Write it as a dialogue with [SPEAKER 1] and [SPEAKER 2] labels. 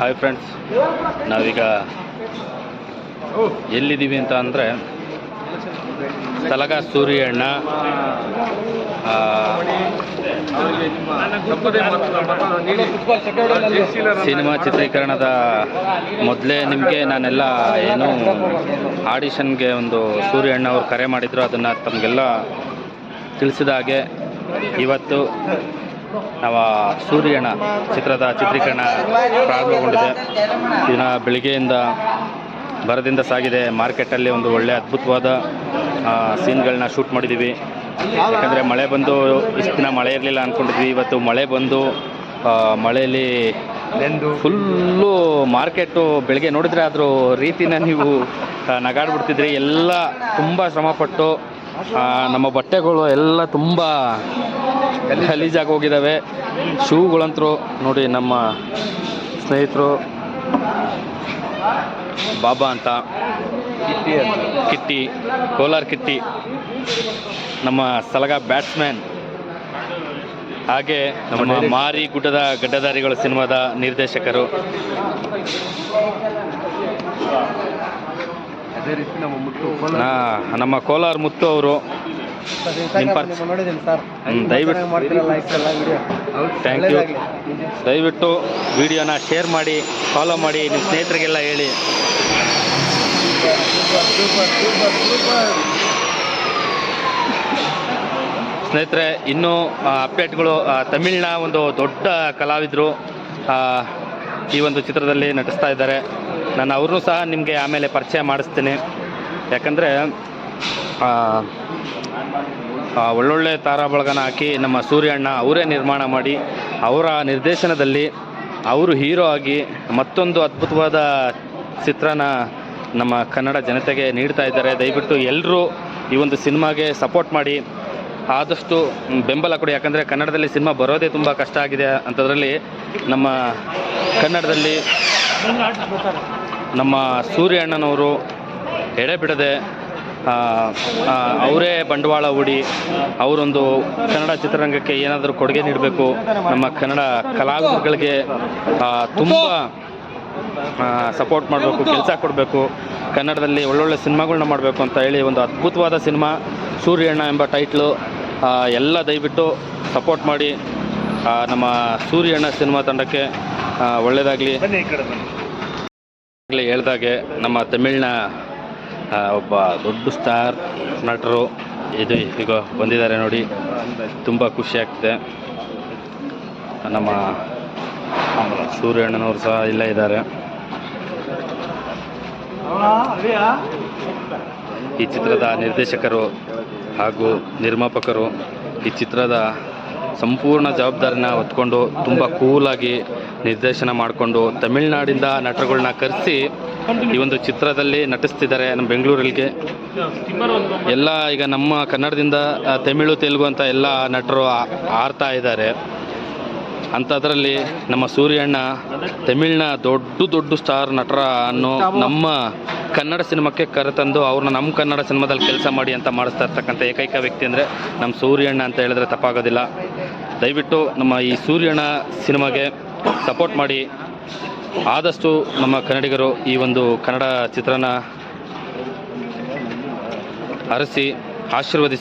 [SPEAKER 1] Hi friends ನಾವೀಗ ಎಲ್ಲಿದ್ದೀವಿ ಅಂತ ಅಂದರೆ ಸಲಗ ಸೂರ್ಯಣ್ಣ ಅಣ್ಣ ಸಿನಿಮಾ ಚಿತ್ರೀಕರಣದ ಮೊದಲೇ ನಿಮಗೆ ನಾನೆಲ್ಲ ಏನು ಆಡಿಷನ್ಗೆ ಒಂದು ಸೂರ್ಯಣ್ಣ ಅವರು ಕರೆ ಮಾಡಿದ್ರು, ಅದನ್ನು ತಮಗೆಲ್ಲ ತಿಳಿಸಿದ ಹಾಗೆ ಇವತ್ತು ನಾವು ಸೂರ್ಯನ ಚಿತ್ರದ ಚಿತ್ರೀಕರಣ ಪ್ರಾರಂಭಗೊಂಡಿದೆ. ದಿನ ಬೆಳಿಗ್ಗೆಯಿಂದ ಬರದಿಂದ ಸಾಗಿದೆ. ಮಾರ್ಕೆಟಲ್ಲಿ ಒಂದು ಒಳ್ಳೆ ಅದ್ಭುತವಾದ ಸೀನ್ಗಳನ್ನ ಶೂಟ್ ಮಾಡಿದ್ದೀವಿ. ಯಾಕಂದರೆ ಮಳೆ ಬಂದು ಇಷ್ಟು ದಿನ ಮಳೆ ಇರಲಿಲ್ಲ ಅಂದ್ಕೊಂಡಿದ್ವಿ ಇವತ್ತು ಮಳೆ ಬಂದು ಮಳೆಯಲ್ಲಿ ಫುಲ್ಲು ಮಾರ್ಕೆಟು ಬೆಳಗ್ಗೆ ನೋಡಿದರೆ ಅದ್ರ ರೀತಿನ ನೀವು ನಗಾಡ್ಬಿಡ್ತಿದ್ರಿ. ಎಲ್ಲ ತುಂಬ ಶ್ರಮಪಟ್ಟು ನಮ್ಮ ಬಟ್ಟೆಗಳು ಎಲ್ಲ ತುಂಬ ಗಲೀಜಾಗಿ ಹೋಗಿದ್ದಾವೆ. ಶೂಗಳಂತರೂ ನೋಡಿ ನಮ್ಮ ಸ್ನೇಹಿತರು ಬಾಬಾ ಅಂತ. ಕಿಟ್ಟಿ ಕೋಲಾರ್ ಕಿಟ್ಟಿ ನಮ್ಮ ಸಲಗ ಬ್ಯಾಟ್ಸ್ಮ್ಯಾನ್. ಹಾಗೆ ನಮ್ಮ ಮಾರಿ ಗುಡ್ಡದ ಗಡ್ಡಧಾರಿಗಳ ಸಿನಿಮಾದ ನಿರ್ದೇಶಕರು.
[SPEAKER 2] ನಮ್ಮ
[SPEAKER 1] ಕೋಲಾರ್ ಮುತ್ತು ಅವರು ದಯವಿಟ್ಟು. ಥ್ಯಾಂಕ್ ಯು ದಯವಿಟ್ಟು ವಿಡಿಯೋನ ಶೇರ್ ಮಾಡಿ ಫಾಲೋ ಮಾಡಿ ನಿಮ್ಮ ಸ್ನೇಹಿತರಿಗೆಲ್ಲ ಹೇಳಿ. ಸ್ನೇಹಿತರೆ ಇನ್ನೂ ಅಪ್ಡೇಟ್ಗಳು ತಮಿಳಿನ ಒಂದು ದೊಡ್ಡ ಕಲಾವಿದರು ಈ ಒಂದು ಚಿತ್ರದಲ್ಲಿ ನಟಿಸ್ತಾ ಇದ್ದಾರೆ. ನಾನು ಅವ್ರನ್ನೂ ಸಹ ನಿಮಗೆ ಆಮೇಲೆ ಪರಿಚಯ ಮಾಡಿಸ್ತೀನಿ. ಯಾಕಂದರೆ ಒಳ್ಳೊಳ್ಳೆ ತಾರಾ ಬಳಗನ ಹಾಕಿ ನಮ್ಮ ಸೂರ್ಯಣ್ಣ ಅವರೇ ನಿರ್ಮಾಣ ಮಾಡಿ ಅವರ ನಿರ್ದೇಶನದಲ್ಲಿ ಅವರು ಹೀರೋ ಆಗಿ ಮತ್ತೊಂದು ಅದ್ಭುತವಾದ ಚಿತ್ರನ ನಮ್ಮ ಕನ್ನಡ ಜನತೆಗೆ ನೀಡ್ತಾ ಇದ್ದಾರೆ. ದಯವಿಟ್ಟು ಎಲ್ಲರೂ ಈ ಒಂದು ಸಿನಿಮಾಗೆ ಸಪೋರ್ಟ್ ಮಾಡಿ. ಆದಷ್ಟು ಬೆಂಬಲ ಕೊಡಿ. ಯಾಕಂದರೆ ಕನ್ನಡದಲ್ಲಿ ಸಿನಿಮಾ ಬರೋದೇ ತುಂಬ ಕಷ್ಟ ಆಗಿದೆ ಅಂಥದ್ರಲ್ಲಿ ನಮ್ಮ ಕನ್ನಡದಲ್ಲಿ ನಮ್ಮ ಸೂರ್ಯ ಅಣ್ಣನವರು ಎಡೆ ಬಿಡದೆ ಅವರೇ ಬಂಡವಾಳ ಹೂಡಿ, ಅವರೊಂದು ಕನ್ನಡ ಚಿತ್ರರಂಗಕ್ಕೆ ಏನಾದರೂ ಕೊಡುಗೆ ನೀಡಬೇಕು. ನಮ್ಮ ಕನ್ನಡ ಕಲಾವಿದರುಗಳಿಗೆ ತುಂಬ ಸಪೋರ್ಟ್ ಮಾಡಬೇಕು, ಕೆಲಸ ಕೊಡಬೇಕು. ಕನ್ನಡದಲ್ಲಿ ಒಳ್ಳೊಳ್ಳೆ ಸಿನಿಮಾಗಳನ್ನ ಮಾಡಬೇಕು ಅಂತ ಹೇಳಿ ಒಂದು ಅದ್ಭುತವಾದ ಸಿನಿಮಾ, ಸೂರ್ಯಣ್ಣ ಎಂಬ ಟೈಟ್ಲು ಎಲ್ಲ ದಯವಿಟ್ಟು ಸಪೋರ್ಟ್ ಮಾಡಿ. ನಮ್ಮ ಸೂರ್ಯಣ್ಣ ಸಿನಿಮಾ ತಂಡಕ್ಕೆ ಒಳ್ಳೆಯದಾಗಲಿ ಹೇಳಿದಾಗೆ ನಮ್ಮ ತಮಿಳಿನ ಒಬ್ಬ ದೊಡ್ಡ ಸ್ಟಾರ್ ನಟರು ಇದು ಈಗ ಬಂದಿದ್ದಾರೆ ನೋಡಿ. ತುಂಬ ಖುಷಿ ಆಗ್ತಿದೆ. ನಮ್ಮ ಸೂರ್ಯಣ್ಣನವರು ಸಹ ಇಲ್ಲೇ ಇದ್ದಾರೆ. ಈ ಚಿತ್ರದ ನಿರ್ದೇಶಕರು ಹಾಗೂ ನಿರ್ಮಾಪಕರು ಈ ಚಿತ್ರದ ಸಂಪೂರ್ಣ ಜವಾಬ್ದಾರಿನ ಹೊತ್ಕೊಂಡು ತುಂಬ ಕೂಲಾಗಿ ನಿರ್ದೇಶನ ಮಾಡಿಕೊಂಡು ತಮಿಳ್ನಾಡಿಂದ ನಟರುಗಳನ್ನ ಕರೆಸಿ ಈ ಒಂದು ಚಿತ್ರದಲ್ಲಿ ನಟಿಸ್ತಿದ್ದಾರೆ ನಮ್ಮ ಬೆಂಗಳೂರಿಗೆ ಎಲ್ಲ ಈಗ ನಮ್ಮ ಕನ್ನಡದಿಂದ ತಮಿಳು, ತೆಲುಗು ಅಂತ ಎಲ್ಲ ನಟರು ಆರ್ತಾ ಇದ್ದಾರೆ. ಅಂಥದ್ರಲ್ಲಿ ನಮ್ಮ ಸೂರ್ಯಣ್ಣ ತಮಿಳ್ನ ದೊಡ್ಡ ದೊಡ್ಡ ಸ್ಟಾರ್ ನಟರ ಅನ್ನೋ ನಮ್ಮ ಕನ್ನಡ ಸಿನಿಮಾಕ್ಕೆ ಕರೆತಂದು ಅವ್ರನ್ನ ನಮ್ಮ ಕನ್ನಡ ಸಿನಿಮಾದಲ್ಲಿ ಕೆಲಸ ಮಾಡಿ ಅಂತ ಮಾಡಿಸ್ತಾ ಇರ್ತಕ್ಕಂಥ ಏಕೈಕ ವ್ಯಕ್ತಿ ಅಂದರೆ ನಮ್ಮ ಸೂರ್ಯಣ್ಣ ಅಂತ ಹೇಳಿದ್ರೆ ತಪ್ಪಾಗೋದಿಲ್ಲ. ದಯವಿಟ್ಟು ನಮ್ಮ ಈ ಸೂರ್ಯನ ಸಿನಿಮಾಗೆ ಸಪೋರ್ಟ್ ಮಾಡಿ. ಆದಷ್ಟು ನಮ್ಮ ಕನ್ನಡಿಗರು ಈ ಒಂದು ಕನ್ನಡ ಚಿತ್ರನ ಅರಸಿ, ಆಶೀರ್ವದಿಸಿ.